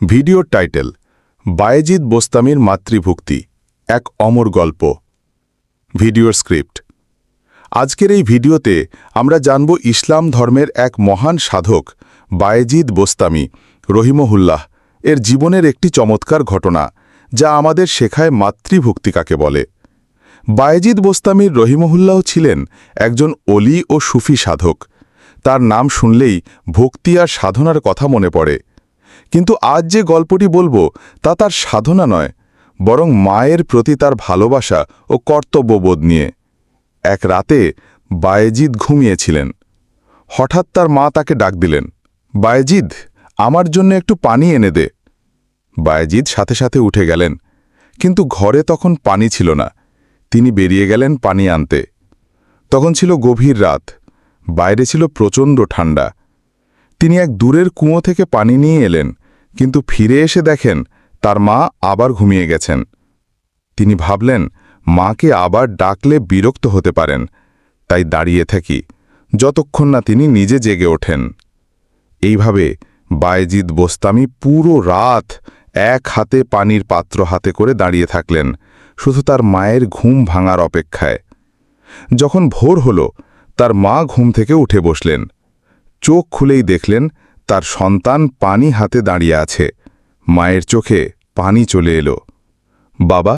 ভিডিওর টাইটেল, বায়েজিদ বোস্তামির মাতৃভুক্তি, এক অমর গল্প। ভিডিওর স্ক্রিপ্ট। আজকের এই ভিডিওতে আমরা জানব ইসলাম ধর্মের এক মহান সাধক, বায়েজিদ বোস্তামি, রহিমহুল্লাহ, এর জীবনের একটি চমৎকার ঘটনা, যা আমাদের শেখায় মাতৃভক্তি কাকে বলে। বায়েজিদ বোস্তামির রহিমহুল্লাহ ছিলেন একজন অলি ও সুফি সাধক। তার নাম শুনলেই ভক্তি আর সাধনার কথা মনে পড়ে। কিন্তু আজ যে গল্পটি বলব, তা তার সাধনা নয়, বরং মায়ের প্রতি তার ভালোবাসা ও কর্তব্যবোধ নিয়ে। এক রাতে বায়েজিদ ঘুমিয়েছিলেন। হঠাৎ তার মা তাকে ডাক দিলেন বায়েজিদ আমার জন্য একটু পানি এনে দে। বায়েজিদ সাথে সাথে উঠে গেলেন, কিন্তু ঘরে তখন পানি ছিল না। তিনি বেরিয়ে গেলেন পানি আনতে। তখন ছিল গভীর রাত, বাইরে ছিল প্রচণ্ড ঠান্ডা তিনি এক দূরের কুঁয়ো থেকে পানি নিয়ে এলেন, কিন্তু ফিরে এসে দেখেন তার মা আবার ঘুমিয়ে গেছেন। তিনি ভাবলেন, মাকে আবার ডাকলে বিরক্ত হতে পারেন, তাই দাঁড়িয়ে থাকি, যতক্ষণ না তিনি নিজে জেগে ওঠেন। এইভাবে বায়েজিদ বোস্তামি পুরো রাত এক হাতে পানির পাত্র হাতে করে দাঁড়িয়ে থাকলেন, শুধু তার মায়ের ঘুম ভাঙার অপেক্ষায়। যখন ভোর হল, তার মা ঘুম থেকে উঠে বসলেন। চোখ খুলেই দেখলেন তার সন্তান পানি হাতে দাঁড়িয়ে আছে। মায়ের চোখে পানি চলে এলো। বাবা